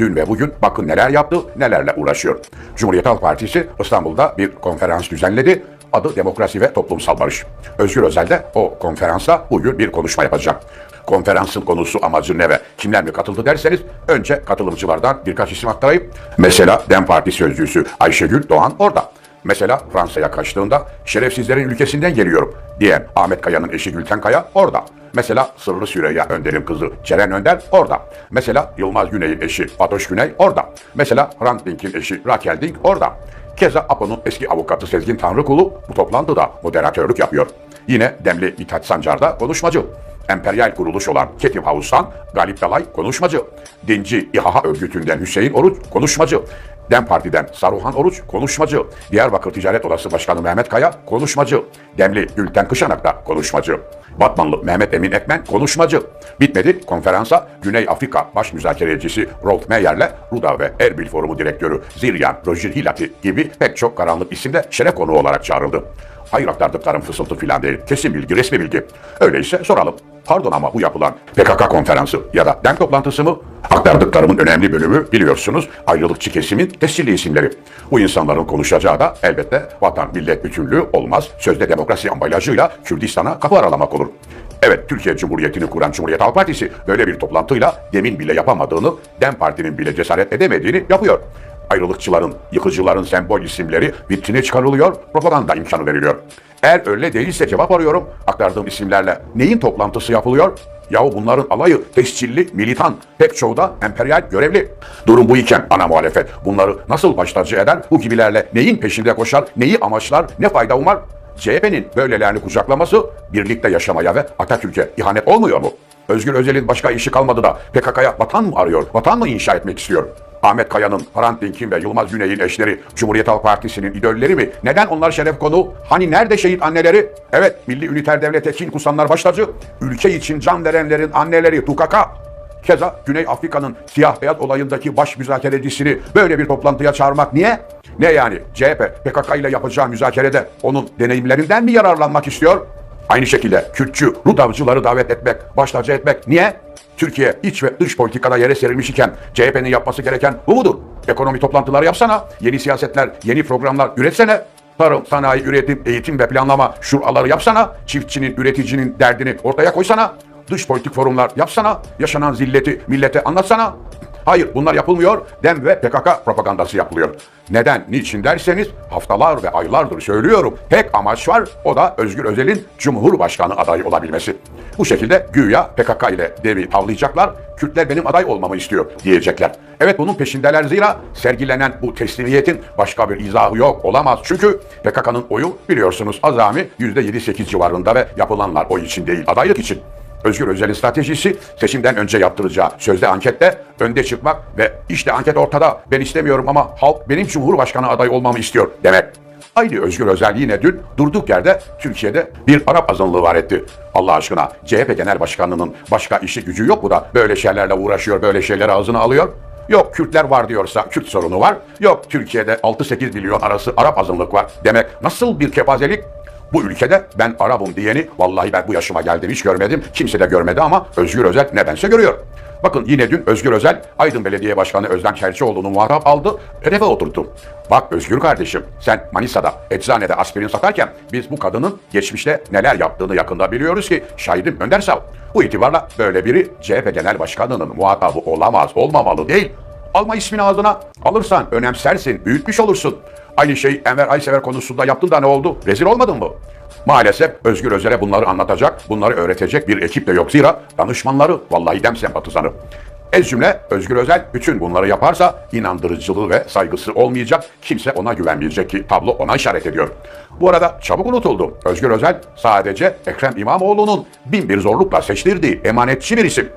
Dün ve bugün bakın neler yaptı, nelerle uğraşıyor. Cumhuriyet Halk Partisi İstanbul'da bir konferans düzenledi. Adı Demokrasi ve Toplumsal Barış. Özgür Özel de o konferansta bugün bir konuşma yapacak. Konferansın konusu amacı ne ve kimler mi katıldı derseniz önce katılımcılardan birkaç isim aktarayım. Mesela DEM Parti sözcüsü Ayşegül Doğan orada. Mesela Fransa'ya kaçtığında şerefsizlerin ülkesinden geliyorum diyen Ahmet Kaya'nın eşi Gülten Kaya orada. Mesela Sırrı Süreyya Önder'in kızı Ceren Önder orada. Mesela Yılmaz Güney'in eşi Fatoş Güney orada. Mesela Hrant Dink'in eşi Raquel Dink orada. Keza APO'nun eski avukatı Sezgin Tanrıkulu bu toplantıda moderatörlük yapıyor. Yine Demli Mithat Sancar da konuşmacı. Emperyal kuruluş olan Ketim Havuz'dan Galip Dalay konuşmacı. Dinci İHA örgütünden Hüseyin Oruç konuşmacı. DEM Parti'den Saruhan Oruç konuşmacı. Diyarbakır Ticaret Odası Başkanı Mehmet Kaya konuşmacı. Demli Gülten Kışanak da konuşmacı. Batmanlı Mehmet Emin Ekmen konuşmacı. Bitmedi konferansa Güney Afrika Baş Müzakerecisi Rolf Meyer'le Ruda ve Erbil Forumu Direktörü Ziryan Rojir Hilati gibi pek çok karanlık isim de şeref konuğu olarak çağrıldı. Hayır aktardıklarım fısıltı filan değil. Kesin bilgi, resmi bilgi. Öyleyse soralım. Pardon ama bu yapılan PKK konferansı ya da DEM toplantısı mı? Aktardıklarımın önemli bölümü biliyorsunuz ayrılıkçı kesimin tescilli isimleri. Bu insanların konuşacağı da elbette vatan millet bütünlüğü olmaz. Sözde demokrasi ambalajıyla Kürdistan'a kapı aralamak olur. Evet Türkiye Cumhuriyeti'ni kuran Cumhuriyet Halk Partisi böyle bir toplantıyla demin bile yapamadığını, DEM Parti'nin bile cesaret edemediğini yapıyor ayrılıkçıların, yıkıcıların sembol isimleri vitrine çıkarılıyor, propaganda imkanı veriliyor. Eğer öyle değilse cevap arıyorum, aktardığım isimlerle neyin toplantısı yapılıyor? Yahu bunların alayı tescilli, militan, pek çoğu da emperyal görevli. Durum bu iken ana muhalefet bunları nasıl baş tacı eder, bu gibilerle neyin peşinde koşar, neyi amaçlar, ne fayda umar? CHP'nin böylelerini kucaklaması birlikte yaşamaya ve Atatürk'e ihanet olmuyor mu? Özgür Özel'in başka işi kalmadı da PKK'ya vatan mı arıyor, vatan mı inşa etmek istiyor? Ahmet Kaya'nın, Hrant Dink'in ve Yılmaz Güney'in eşleri Cumhuriyet Halk Partisi'nin idolleri mi? Neden onlar şeref konu? Hani nerede şehit anneleri? Evet, Milli Üniter Devlet'e kin kusanlar başlacı. Ülke için can verenlerin anneleri TUKK. Keza Güney Afrika'nın siyah beyaz olayındaki baş müzakerecisini böyle bir toplantıya çağırmak niye? Ne yani CHP PKK ile yapacağı müzakerede onun deneyimlerinden mi yararlanmak istiyor? Aynı şekilde Kürtçü, Rudavcıları davet etmek, baş tacı etmek niye? Türkiye iç ve dış politikada yere serilmiş iken CHP'nin yapması gereken bu mudur? Ekonomi toplantıları yapsana, yeni siyasetler, yeni programlar üretsene. Tarım, sanayi, üretim, eğitim ve planlama şuraları yapsana. Çiftçinin, üreticinin derdini ortaya koysana. Dış politik forumlar yapsana. Yaşanan zilleti millete anlatsana. Hayır bunlar yapılmıyor. DEM ve PKK propagandası yapılıyor. Neden, niçin derseniz haftalar ve aylardır söylüyorum. Tek amaç var o da Özgür Özel'in Cumhurbaşkanı adayı olabilmesi. Bu şekilde güya PKK ile devi tavlayacaklar. Kürtler benim aday olmamı istiyor diyecekler. Evet bunun peşindeler zira sergilenen bu teslimiyetin başka bir izahı yok olamaz. Çünkü PKK'nın oyu biliyorsunuz azami %7-8 civarında ve yapılanlar oy için değil adaylık için. Özgür Özel'in stratejisi seçimden önce yaptıracağı sözde ankette önde çıkmak ve işte anket ortada ben istemiyorum ama halk benim Cumhurbaşkanı adayı olmamı istiyor demek. Aynı Özgür Özel yine dün durduk yerde Türkiye'de bir Arap azınlığı var etti. Allah aşkına CHP Genel Başkanı'nın başka işi gücü yok mu da böyle şeylerle uğraşıyor, böyle şeyleri ağzına alıyor? Yok Kürtler var diyorsa Kürt sorunu var. Yok Türkiye'de 6-8 milyon arası Arap azınlık var. Demek nasıl bir kepazelik? Bu ülkede ben Arap'ım diyeni vallahi ben bu yaşıma geldim hiç görmedim. Kimse de görmedi ama Özgür Özel nedense görüyor. Bakın yine dün Özgür Özel Aydın Belediye Başkanı Özlem Çerçioğlu'nu muhatap aldı, hedefe oturttu. Bak Özgür kardeşim sen Manisa'da eczanede aspirin satarken biz bu kadının geçmişte neler yaptığını yakında biliyoruz ki şahidim Önder Sav. Bu itibarla böyle biri CHP Genel Başkanı'nın muhatabı olamaz, olmamalı değil. Alma ismini ağzına, alırsan önemsersin, büyütmüş olursun. Aynı şey Enver Aysever konusunda yaptın da ne oldu? Rezil olmadın mı? Maalesef Özgür Özel'e bunları anlatacak, bunları öğretecek bir ekip de yok. Zira danışmanları vallahi dem sempatizanı. Ez cümle Özgür Özel bütün bunları yaparsa inandırıcılığı ve saygısı olmayacak. Kimse ona güvenmeyecek ki tablo ona işaret ediyor. Bu arada çabuk unutuldu. Özgür Özel sadece Ekrem İmamoğlu'nun bin bir zorlukla seçtirdiği emanetçi bir isim.